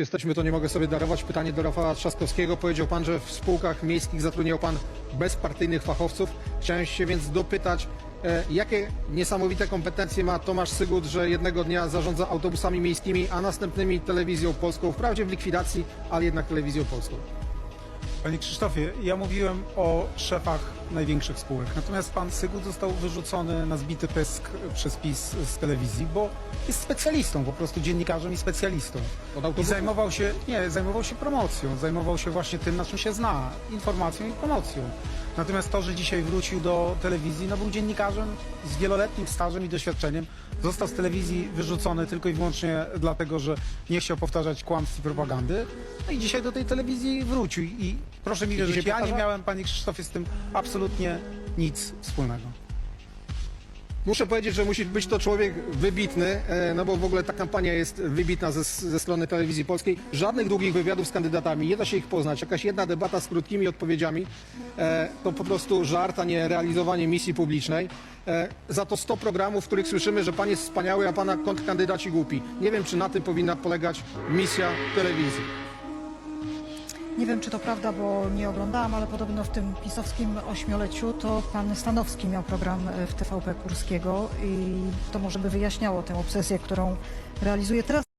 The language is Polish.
jesteśmy, to nie mogę sobie darować. Pytanie do Rafała Trzaskowskiego. Powiedział pan, że w spółkach miejskich zatrudniał pan bezpartyjnych fachowców. Chciałem się więc dopytać, e, jakie niesamowite kompetencje ma Tomasz Sygut, że jednego dnia zarządza autobusami miejskimi, a następnymi telewizją polską, wprawdzie w likwidacji, ale jednak telewizją polską. Panie Krzysztofie, ja mówiłem o szefach największych spółek, natomiast pan Sygut został wyrzucony na zbity pysk przez PiS z telewizji, bo jest specjalistą, po prostu dziennikarzem i specjalistą. I zajmował się, nie, zajmował się promocją, zajmował się właśnie tym, na czym się zna, informacją i promocją. Natomiast to, że dzisiaj wrócił do telewizji, no był dziennikarzem z wieloletnim stażem i doświadczeniem. Został z telewizji wyrzucony tylko i wyłącznie dlatego, że nie chciał powtarzać kłamstw i propagandy. No i dzisiaj do tej telewizji wrócił. I proszę mi wierzyć, ja nie miałem, panie Krzysztofie, z tym absolutnie nic wspólnego. Muszę powiedzieć, że musi być to człowiek wybitny, e, no bo w ogóle ta kampania jest wybitna ze, ze strony telewizji polskiej. Żadnych długich wywiadów z kandydatami, nie da się ich poznać. Jakaś jedna debata z krótkimi odpowiedziami e, to po prostu żart, a nie realizowanie misji publicznej. E, za to 100 programów, w których słyszymy, że pan jest wspaniały, a pana kontrkandydaci głupi. Nie wiem, czy na tym powinna polegać misja telewizji. Nie wiem, czy to prawda, bo nie oglądałam, ale podobno w tym pisowskim ośmioleciu to pan Stanowski miał program e, w TVP Kurskiego i to może by wyjaśniało tę obsesję, którą realizuje teraz.